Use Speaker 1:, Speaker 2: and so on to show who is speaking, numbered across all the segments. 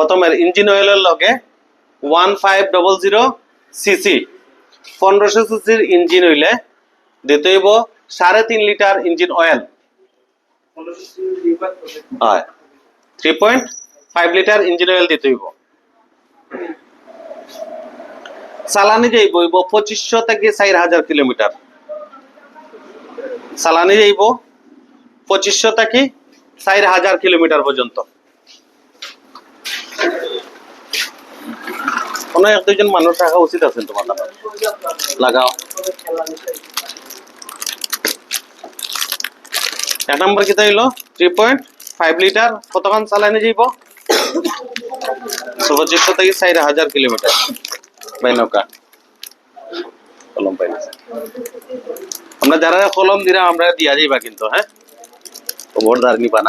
Speaker 1: প্রথমের ইঞ্জিন অয়েলের লগে one five double zero CC পনেরোশো সিসির ইঞ্জিন হইলে দিতে হইব সাড়ে তিন লিটার ইঞ্জিন অয়েল হয়। Three point five litre engine oil দিতে হইব। চালানি যাইব হইব পঁচিশশো থেকে চার হাজার কিলোমিটার। চালানি যাইব পঁচিশশো থেকে চার হাজার কিলোমিটার পর্যন্ত। কোনো এক দুইজন মানুষ রাখা উচিত আছে তোমার দাদা লাগাও। এক নম্বর কিতা হইল? থ্রি পয়েন্ট ফাইভ লিটার কতক্ষণ চালানি যাইব। পঁচিশশো থেকে চার হাজার কিলোমিটার। বাই নৌকা। কলম পাই আমরা যারা কলম দিলাম আমরা দিয়া যাইবা কিন্তু হ্যাঁ? ভোট ধার নিবা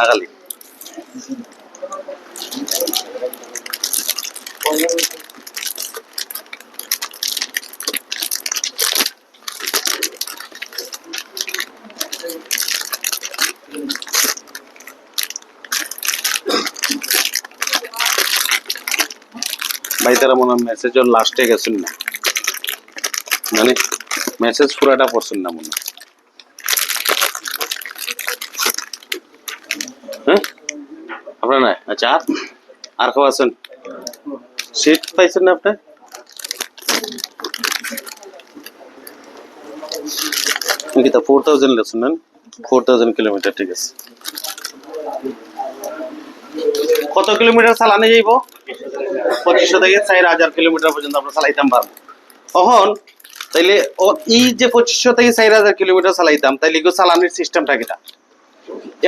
Speaker 1: ভাই তারা মনে হয় মেসেজ ওর লাস্টে গেছেন না। মানে মেসেজ পুরাটা পড়ছেন না মনে হয়। আপনার নাই? আচ্ছা আর? আর কেউ আছেন? সিট পাইছেন না আপনি? কি তা ফোর থাউজেন্ড লেসন নেন। ফোর থাউজেন্ড কিলোমিটার ঠিক আছে। কত কিলোমিটার চালানে যাইব? পঁচিশশো থেকে চার হাজার কিলোমিটার পর্যন্ত আমরা চালাইতাম পারব। তখন তাইলে ও এই যে পঁচিশশো থেকে চার হাজার কিলোমিটার চালাইতাম, তাইলে এগুলো চালানির সিস্টেমটা কিটা?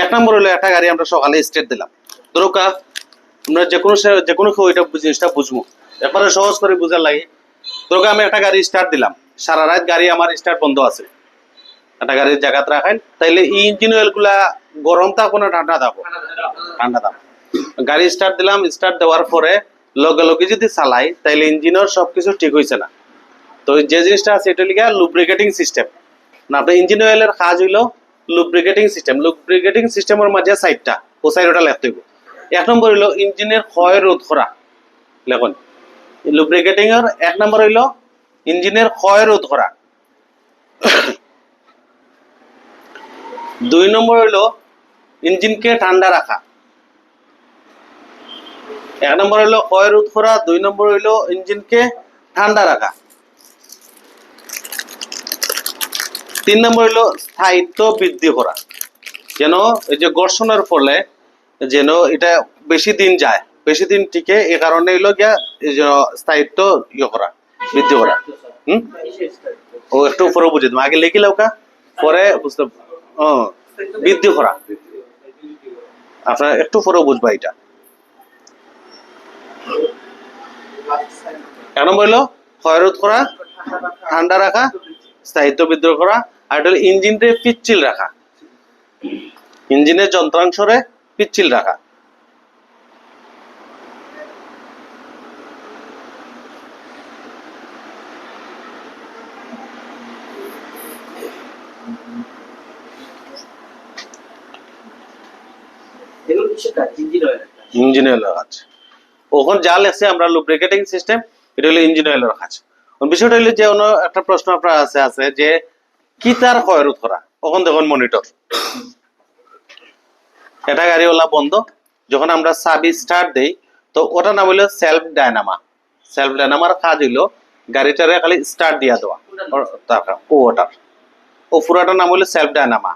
Speaker 1: এক নম্বর হলো একটা গাড়ি আমরা সকালে স্টেট দিলাম। ধরো আমরা যে কোনো যে কোনো ওইটা জিনিসটা বুঝব। একবারে সহজ করে বুঝার লাগে, ধরো আমি একটা গাড়ি স্টার্ট দিলাম। সারা রাত গাড়ি আমার স্টার্ট বন্ধ আছে। একটা গাড়ির জায়গাত রাখেন, তাইলে এই ইঞ্জিন অয়েলগুলা গরম থাকো না ঠান্ডা থাকো ঠান্ডা থাকো গাড়ি স্টার্ট দিলাম, স্টার্ট দেওয়ার পরে লগে লগে যদি চালাই, তাইলে ইঞ্জিনের সবকিছু ঠিক হয়েছে না। তো যে জিনিসটা আছে এটা লিখা লুব্রিকেটিং সিস্টেম না আপনার ইঞ্জিন অয়েলের কাজ হইল লুব্রিকেটিং সিস্টেম লুব্রিকেটিং সিস্টেমের মাঝে সাইডটা ও সাইড ওটা লেখতে হইব এক নম্বর হইল ইঞ্জিনের ক্ষয় রোধ করা লেখন। লুব্রিকেটিং এর এক নম্বর হইল ইঞ্জিনের ক্ষয় রোধ করা দুই নম্বর হইল ইঞ্জিনকে ঠান্ডা রাখা এক নম্বর হইল রোধ করা দুই নম্বর হইল ইঞ্জিনকে ঠান্ডা রাখা। তিন নম্বর হইল স্থায়িত্ব বৃদ্ধি করা। যেন এই যে ঘর্ষণের ফলে যেন এটা বেশি দিন যায়, বেশি দিন টিকে, এ কারণে হইল গিয়া এই যে স্থায়িত্ব ইয়ে করা, বৃদ্ধি করা। হুম? ও একটু উপরে বুঝে দেবো। আগে লিখি লাউকা পরে বুঝতে ও, বৃদ্ধি করা। আপনার একটু পরে বুঝবা এটা। এক নম্বর হইল ক্ষয়রোধ করা ঠান্ডা রাখা স্থায়িত্ব বৃদ্ধি করা আর এটা হলো ইঞ্জিনকে পিচ্ছিল রাখা। ইঞ্জিনের যন্ত্রাংশরে পিচ্ছিল রাখা।
Speaker 2: কিসের কাজ।
Speaker 1: ওখানে যা লেখছে আমরা লুব্রিকেটিং সিস্টেম এটা হলো ইঞ্জিন অয়েলের কাজ এখন বিষয়টা হলো যে অন্য একটা প্রশ্ন আপনার আছে আছে যে কি তার ক্ষয়রোধ করা ওখান দেখুন মনিটর এটা গাড়িওয়ালা বন্ধ। যখন আমরা সাবি স্টার্ট দেই, তো ওটার নাম হলো সেলফ ডায়নামা সেলফ ডায়নামার কাজ হইল গাড়িটারে খালি স্টার্ট দিয়া দেওয়া ও ওটার। ও পুরাটার নাম হলো সেলফ ডায়নামা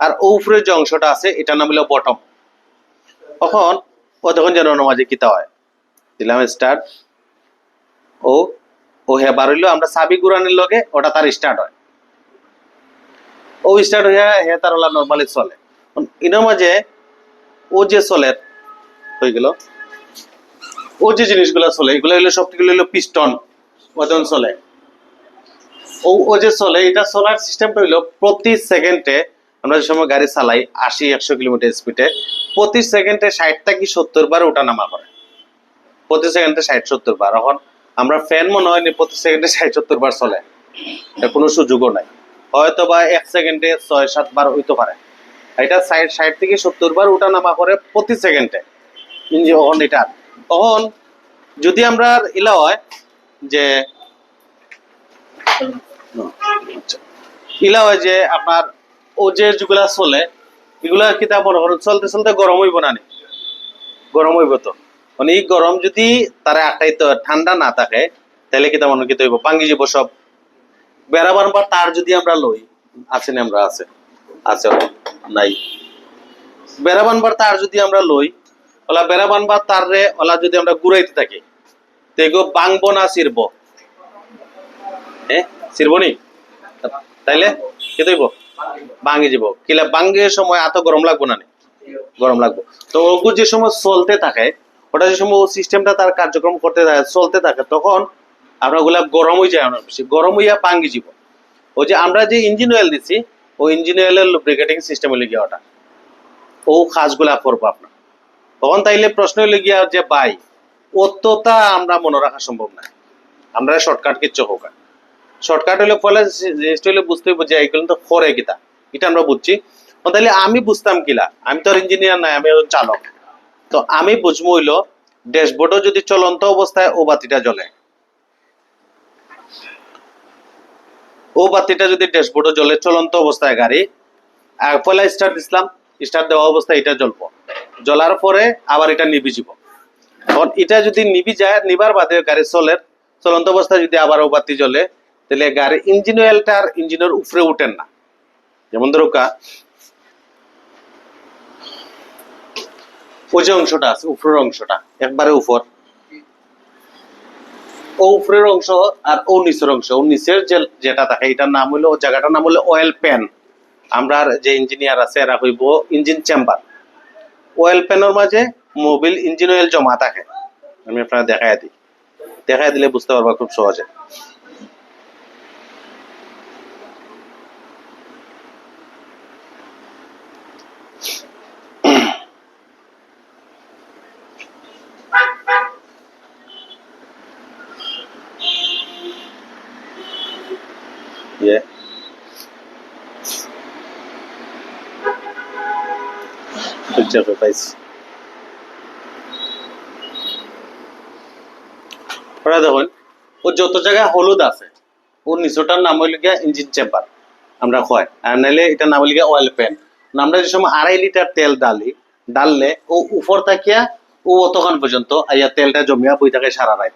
Speaker 1: আর ও উপরের যে অংশটা আছে, এটার নাম হলো বটম তখন ও তখন যেন মাঝে কিতা হয়। দিলাম স্টার্ট ও ও হে বার হইল, আমরা সাবি গুরানের লগে ওটা তার স্টার্ট হয়। ও স্টার্ট হয়ে হে তার ওলা নর্মালি চলে। ইনার মাঝে ও যে চলে হয়ে গেল, ও যে জিনিসগুলো চলে, এগুলো হইল সবগুলো হইল পিস্টন ওজন চলে। ও ও যে চলে, এটা চলার সিস্টেমটা হইল প্রতি সেকেন্ডে আমরা যে সময় গাড়ি চালাই, আশি, একশো কিলোমিটার স্পিডে প্রতি সেকেন্ডে ষাট থেকে সত্তর বার ওঠা নামা করে। প্রতি সেকেন্ডে ষাট, সত্তর বার। এখন আমরা ফ্যান মনে হয়নি প্রতি সেকেন্ডে ষাট, সত্তর বার চলে। কোনো সুযোগও নাই। হয়তো বা এক সেকেন্ডে ছয়, সাত বার হইতে পারে। এটা ষাট ষাট থেকে সত্তর বার ওঠা নামা করে প্রতি সেকেন্ডে। ওখান এটা। তখন যদি আমরা ইলা হয় যে ইলা হয় যে আপনার ও যে যেগুলা চলে, এগুলা কিতাব মনে করেন, চলতে চলতে গরম হইব নি? গরম হইব তো? মানে এই গরম যদি তারা আটাইতে ঠান্ডা না থাকে, তাহলে কিতাব মনে কিতে হইব পাঙ্গি যাব সব। বেড়াবার পর তার যদি আমরা লই, আছে না আমরা আছে? আছে নাই। বেড়া বানবার তার যদি আমরা লই, ওলা বেড়া বানবার তার রে ওলা যদি আমরা ঘুরাইতে থাকি তো এগো বাংবো না চিরব হ্যাঁ চিরব নি? তাইলে কি দইব ভাঙে যাব কিলা বাঙ্গের সময় এত গরম লাগবো না নি? গরম লাগবো। তো ওগু যে সময় চলতে থাকে ওটা যে সিস্টেমটা তার কার্যক্রম করতে থাকে, চলতে থাকে, তখন আপনার ওগুলা গরম হয়ে যায় অনেক বেশি। গরম হইয়া পাঙ্গি যাব। ওই যে আমরা যে ইঞ্জিন অয়েল দিচ্ছি ওই ইঞ্জিন অয়েলের লুব্রিকেটিং সিস্টেম হলে গিয়ে ওটা। ও কাজগুলা করব আপনার তখন তাইলে প্রশ্ন হইলে গিয়া যে, ভাই, অতটা আমরা মনে রাখা সম্ভব না। আমরা শর্টকাট কিচ্ছু হোক শর্টকাট হলে যে- জিনিসটা হলে বুঝতে হইব যে এইগুলো তো করে কিতা? এটা আমরা বুঝছি। ও তাইলে আমি বুঝতাম কিলা? আমি তো আর ইঞ্জিনিয়ার নাই, আমি চালক। তো আমি বুঝব হইল, ড্যাশবোর্ডও যদি চলন্ত অবস্থায় ও বাতিটা জ্বলে। ও বাতিটা যদি ড্যাশবোর্ডও জ্বলে চলন্ত অবস্থায় গাড়ি, আর পয়লা স্টার্ট দিছিলাম, স্টার্ট দেওয়া অবস্থায় এটা জ্বলবো। জ্বলার পরে আবার এটা নিবি যাব তখন এটা যদি নিবি যায়, নিবার বাদে গাড়ি চলে, চলন্ত অবস্থায় যদি আবার ও বাতি জ্বলে, তাহলে গাড়ি ইঞ্জিন অয়েলটা আর ইঞ্জিনের উপরে উঠেন না। যেমন ধরো ওই যে অংশটা আছে, উপরের অংশটা, একবারে উপর। ও উপরের অংশ আর ও নিচের অংশ। ও নিচের যে যেটা থাকে এটার নাম হলো, ও জায়গাটার নাম হলো অয়েল প্যান আমরা যে ইঞ্জিনিয়ার আছে, এরা হইব ইঞ্জিন চেম্বার অয়েল প্যানের মাঝে মোবিল ইঞ্জিন অয়েল জমা থাকে। আমি আপনারা দেখাই দিই। দেখাই দিলে বুঝতে পারবা খুব সহজে। দেখুন, ও যত জায়গায় হলুদ আছে, ওর নিচটার নাম হইল গিয়া ইঞ্জিন চেম্বার। আমরা কয়, আর নাইলে এটা নাম হইল অয়েল প্যান আমরা যে সময় আড়াই লিটার তেল ডালি, ডাললে ও উপর থাকিয়া ও অতক্ষণ পর্যন্ত আইয়া তেলটা জমিয়া বই থাকে সারা রাত।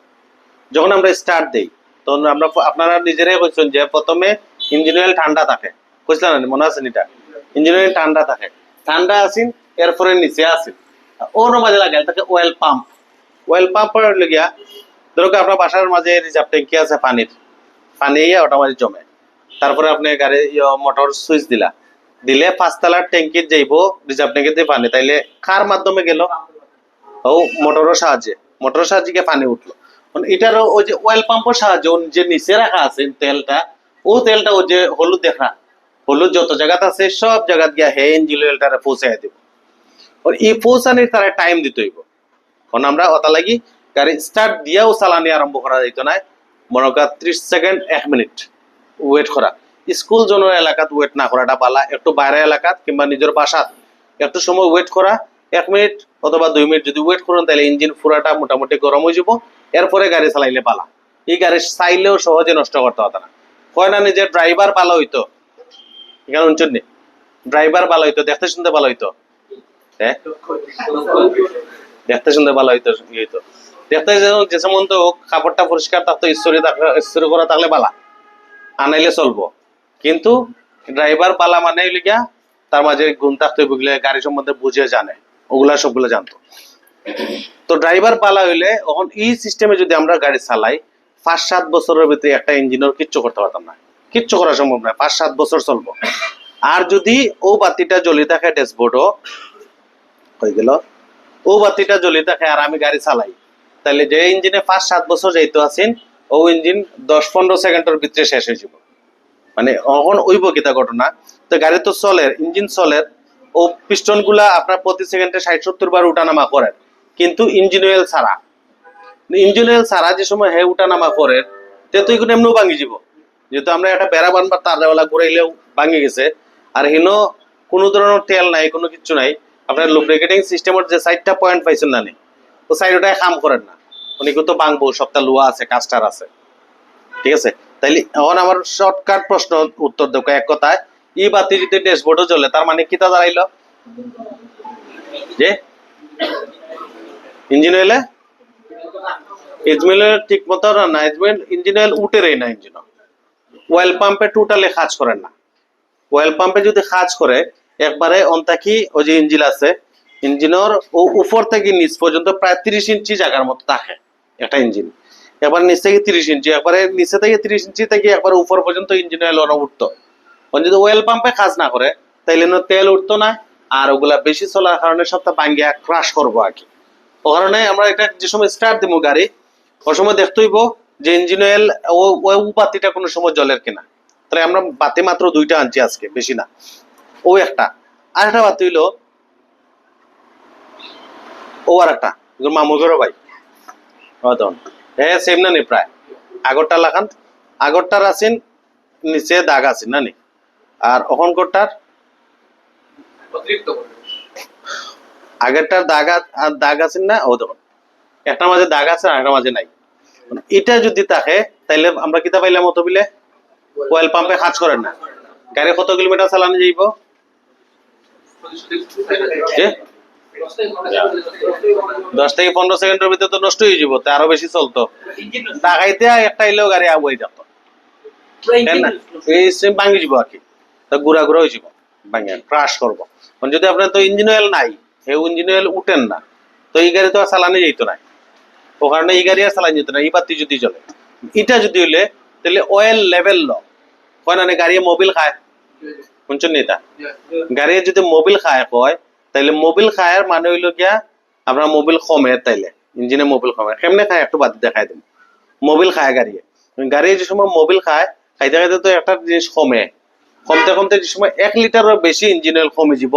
Speaker 1: যখন আমরা স্টার্ট দেই তখন আমরা আপনারা নিজেরাই কইছেন যে প্রথমে ইঞ্জিন অয়েল ঠান্ডা থাকে। কইছিলেন না? মনে আছে এটা ইঞ্জিন অয়েল ঠান্ডা থাকে। ঠান্ডা আসিন এরপরে নিচে আসিন ওর মাঝে লাগে, তাকে অয়েল পাম্প অয়েল পাম্পের লগিয়া, ধরো আপনার বাসার মাঝে রিজার্ভ ট্যাঙ্কি আছে পানির। পানি ইয়ে ওটা মাঝে জমে। তারপরে আপনি গাড়ি মোটর সুইচ দিলা। দিলে পাঁচতলার ট্যাঙ্কির যাইব রিজার্ভ ট্যাঙ্কিতে পানি। তাইলে কার মাধ্যমে গেল? ও মোটরের সাহায্যে। মোটরের সাহায্যে পানি উঠল। এটারও ওই যে অয়েল পাম্পের সাহায্যে যে নিচে রাখা আছে তেলটা, ও তেলটা ও যে হলুদ দেখা। হলুদ যত জায়গাতে আছে সব জায়গাত গিয়া হে ইঞ্জিন অয়েলটারে পৌঁছাই দিব। এই পৌঁছানির তারা টাইম দিতে হইব। কারণ আমরা অতা লাগি গাড়ি স্টার্ট দিয়েও চালানি আরম্ভ করা যাইতো না। মনে কর ত্রিশ সেকেন্ড এক মিনিট ওয়েট করা। স্কুল জনের এলাকাত ওয়েট না করাটা পালা। একটু বাইরে এলাকাত কিংবা নিজের বাসাত একটু সময় ওয়েট করা। এক মিনিট অথবা দুই মিনিট যদি ওয়েট করেন, তাহলে ইঞ্জিন পুরাটা মোটামুটি গরম হয়ে যাব। এরপরে গাড়ি চালাইলে পালা। এই গাড়ি চাইলেও সহজে নষ্ট করতে হতো না। কয় না নিজের ড্রাইভার ভালো হইতো। এখানে উঞ্চন নেই ড্রাইভার ভালো হইতো, দেখতে শুনতে ভালো হইতো। হ্যাঁ? দেখতে শুনতে ভালো হইতো হইতো। দেখতে যে- যেমন তো কাপড়টা পরিষ্কার থাকতো ঈশ্বরী থাকলে ঈশ্বরী করা থাকলে বালা আনাইলে চলবো। কিন্তু ড্রাইভার বালা মানে গিয়া, তার মাঝে গুণ থাকতে গাড়ি সম্বন্ধে বুঝে জানে। ওগুলা সবগুলো জানতো। তো ড্রাইভার পালা হইলে এখন এই সিস্টেমে যদি আমরা গাড়ি চালাই, পাঁচ সাত বছরের ভিতরে একটা ইঞ্জিনিয়ার কিচ্ছু করতে পারতাম না। কিচ্ছু করা সম্ভব না, পাঁচ সাত বছর চলবো। আর যদি ও বাতিটা জ্বলি থাকে ড্যাশবোর্ডও হয়ে গেল? ও বাতিটা জ্বলি থাকে আর আমি গাড়ি চালাই, তাহলে যে ইঞ্জিনে পাঁচ সাত বছর যাইতে আছেন, ও ইঞ্জিন দশ পনেরো সেকেন্ডের ভিতরে শেষ হয়ে যাব। মানে এখন ওইব কিতা ঘটনা, তো গাড়ি তো চলে ইঞ্জিন চলে ও পিস্টনগুলা আপনার প্রতি সেকেন্ডে ষাট, সত্তর বার উঠানামা করে কিন্তু ইঞ্জিন অয়েল ছাড়া। ইঞ্জিন অয়েল ছাড়া যে সময় হে উঠানামা করে, তে তো এগুলো এমনিও ভাঙি যাব। যেহেতু আমরা একটা বেড়া বানবার তার দেওয়ালা ঘুরাইলেও ভাঙি গেছে। আর হিনো কোনো ধরনের তেল নাই, কোনো কিছু নাই। আপনার লুব্রিকেটিং সিস্টেমের যে সাইডটা পয়েন্ট পাইছেন না নি? ও সাইডটায় কাম করেন না। উনি কিন্তু বাংবো সপ্তাহ লুয়া আছে, কাস্টার আছে। ঠিক আছে? তাইলে এখন আমার শর্টকাট প্রশ্ন উত্তর দেবো এক কথায়। ই বাতি যদি ড্যাশবোর্ডও জ্বলে তার মানে কিতা দাঁড়াইলো? যে? ইঞ্জিন অয়েলে ইঞ্জিন অয়েল ঠিক মতো না ইঞ্জিন অয়েল উঠেরই না ইঞ্জিন অয়েল পাম্পে টোটালি কাজ করেন না। অয়েল পাম্পে যদি কাজ করে, একবারে অন্তাকি ওই যে ইঞ্জিন আছে ইঞ্জিনের ও উপর থেকে নিচ পর্যন্ত প্রায় তিরিশ ইঞ্চি জায়গার মতো থাকে একটা ইঞ্জিন একবার নিচ থেকে তিরিশ ইঞ্চি, একবারে নিচে থেকে তিরিশ ইঞ্চি থেকে একবার উপর পর্যন্ত ইঞ্জিন অয়েল উঠতো। যদি ওয়েল পাম্পে কাজ না করে, তাইলে তেল উঠতো না, আর ওগুলা বেশি চলার কারণে সবটা ভাঙ্গিয়া ক্রাশ করব আর কি। ও কারণে আমরা এটা যে সময় স্টার্ট দিব গাড়ি ওই সময় দেখতে হইব যে ইঞ্জিন অয়েল ও ও বাতিটা কোনো সময় জলের কিনা। তাহলে আমরা বাতি মাত্র দুইটা আনছি আজকে, বেশি না। ও একটা। আর একটা বাতি হইল, ও আর একটা মামুগের ভাই। হতন হ্যাঁ সেম না নি প্রায়। আগরটা লাগান আগরটার আছেন, নিচে দাগ আছেন না নি? আর অহনকরটার
Speaker 2: অতিরিক্ত
Speaker 1: আগেরটার দাগ আর দাগ আছে না? ও দেখুন একটা মাঝে দাগ আছে আর মাঝে নাই। এটা যদি থাকে তাইলে আমরা কিতা পাইলাম অত বিলে অয়েল পাম্পে কাজ করেন না। গাড়ি কত কিলোমিটার চালানো যাইব? দশ থেকে পনেরো সেকেন্ডের ভিতরে তো নষ্ট হয়ে যাব তা আরও বেশি চলতো। ডাকাইতে একটা এলেও গাড়ি আগুয়াই যেত এই ভাঙি যাব আর কি। তা গুড়া গুড়া হয়ে যাব। ভাঙে ক্রাশ করব। এখন যদি আপনার তো ইঞ্জিন অয়েল নাই এই ইঞ্জিন অয়েল উঠেন না তো এই গাড়ি তো আর চালানো যেত না। ও কারণে এই গাড়ি আর চালানো যেত না এই বাতি যদি চলে এটা যদি হইলে তাহলে অয়েল লেভেল ল। কয় না গাড়ি মোবিল খায়। শুনছেন নি তা গাড়ি যদি মোবিল খায় কয় তাইলে মোবিল খায়ের মানে হইল গিয়া আপনার মোবিল কমে তাইলে ইঞ্জিনে মোবিল কমে। কেমনে খায়? একটু বাদ দেখাই দিন মোবিল খায় গাড়ি গাড়ি যে সময় মোবিল খায় খাইতে খাইতে তো একটা জিনিস কমে। কমতে কমতে যে সময় এক লিটারের বেশি ইঞ্জিন অয়েল কমে যাব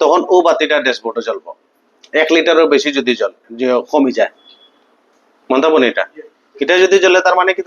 Speaker 1: তখন ও বাতিটা ড্যাশবোর্ডে জ্বলব। এক লিটারের বেশি যদি জল কমে যায়। মনে থাকব এটা? এটা যদি জ্বলে তার মানে কি